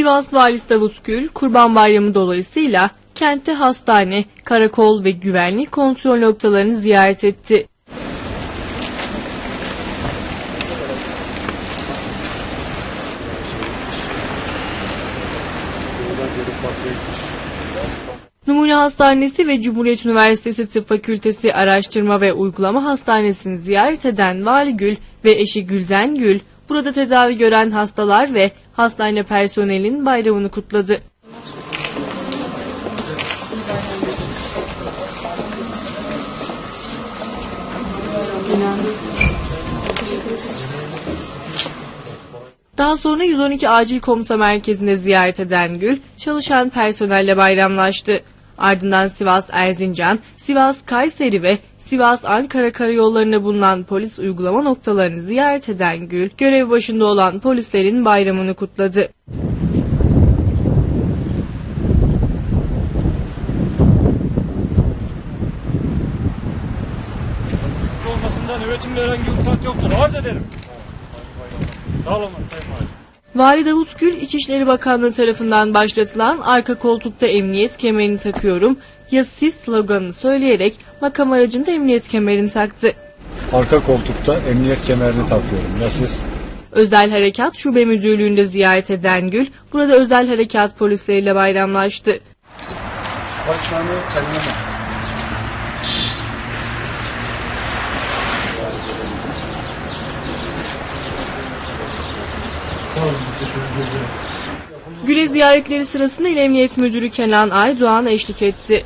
Sivas Valisi Davut Gül, Kurban Bayramı dolayısıyla kentte hastane, karakol ve güvenlik kontrol noktalarını ziyaret etti. Numune Hastanesi ve Cumhuriyet Üniversitesi Tıp Fakültesi Araştırma ve Uygulama Hastanesi'ni ziyaret eden Vali Gül ve eşi Gülden Gül, burada tedavi gören hastalar ve hastane personelinin bayramını kutladı. Daha sonra 112 Acil Komuta Merkezi'nde ziyaret eden Gül, çalışan personelle bayramlaştı. Ardından Sivas Erzincan, Sivas Kayseri ve Sivas Ankara karayollarında bulunan polis uygulama noktalarını ziyaret eden Gül, görev başında olan polislerin bayramını kutladı. olmasından üretimde herhangi bir fark yoktur. Arz ederim. Sağ olun Sayın Valim. Vali Davut Gül, İçişleri Bakanlığı tarafından başlatılan arka koltukta emniyet kemerini takıyorum, ya siz sloganını söyleyerek makam aracında emniyet kemerini taktı. Arka koltukta emniyet kemerini takıyorum. Ya siz? Özel Harekat Şube Müdürlüğü'nde ziyaret eden Gül, burada özel harekat polisleriyle bayramlaştı. Başkanı Selim'e Gül'e ziyaretleri sırasında İl Emniyet Müdürü Kenan Aydoğan eşlik etti.